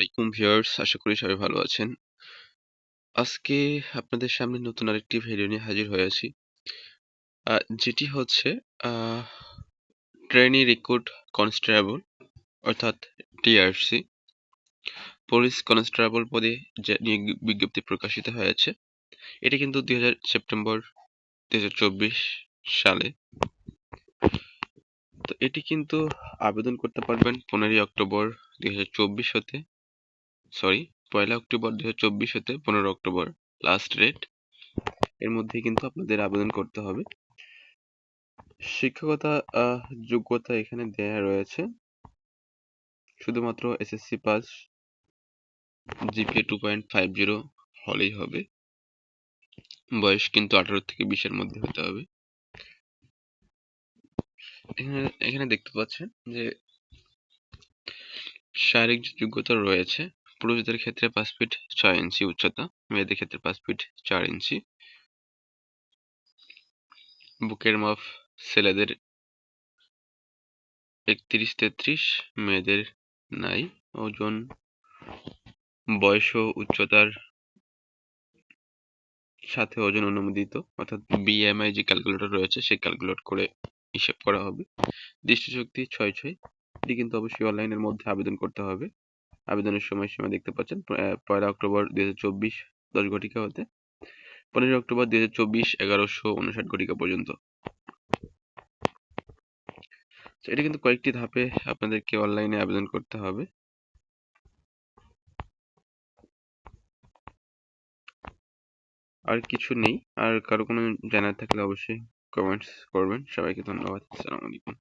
আলাইকুম ভিউয়ার্স, আশা করি সবাই ভালো আছেন। আজকে আপনাদের সামনে নতুন আরেকটি ভিডিও নিয়ে হাজির হয়েছি যেটি হচ্ছে ট্রেনি রিক্রুট কনস্টেবল অর্থাৎ টিআরসি পুলিশ কনস্টেবল পদে যে বিজ্ঞপ্তি প্রকাশিত হয়েছে, এটি কিন্তু দুই সেপ্টেম্বর দুই হাজার চব্বিশ সালে। তো এটি কিন্তু আবেদন করতে পারবেন পনেরোই অক্টোবর দুই হাজার চব্বিশ হতে। সরি পয়লা অক্টোবর দু হাজার হতে পনেরো অক্টোবর। লাস্ট ডেট এর মধ্যে কিন্তু আপনাদের আবেদন করতে হবে। শিক্ষকতা যোগ্যতা এখানে দেয়া রয়েছে। শুধুমাত্র SSC pass GPA two point five zero হলেই হবে। বয়স কিন্তু আঠারো থেকে বিশের মধ্যে হতে হবে। এখানে এখানে দেখতে পাচ্ছেন যে শারীরিক যোগ্যতা রয়েছে পুরুষদের ক্ষেত্রে পাঁচ ফিট ছয় ইঞ্চি উচ্চতা, মেয়েদের ক্ষেত্রে পাঁচ ফিট চার ইঞ্চি। বুকের মাপ ছেলেদের একত্রিশ তেত্রিশ, মেয়েদের নাই। ওজন, বয়স ও উচ্চতার সাথে ওজন অনুমোদিত, অর্থাৎ বিএমআই যে ক্যালকুলেটর রয়েছে সেই ক্যালকুলেট করে হিসেব করা হবে। দৃষ্টিশক্তি ছয় ছয়, এটি কিন্তু অবশ্যই অনলাইনের মধ্যে আবেদন করতে হবে। আবেদনের সময়সীমা দেখতে পাচ্ছেন পয়লা অক্টোবর দুই হাজার চব্বিশ, দশ ঘটিকা হতে। পনেরোই অক্টোবর দুই হাজার চব্বিশ, এগারোশো উনষাট ঘটিকা পর্যন্ত। এটা কিন্তু কয়েকটি ধাপে আপনাদেরকে অনলাইনে আবেদন করতে হবে। আর কিছু নেই, আর কারও কোনো জানার থাকলে অবশ্যই কমেন্টস করবেন। সবাইকে ধন্যবাদ। আসসালামু আলাইকুম।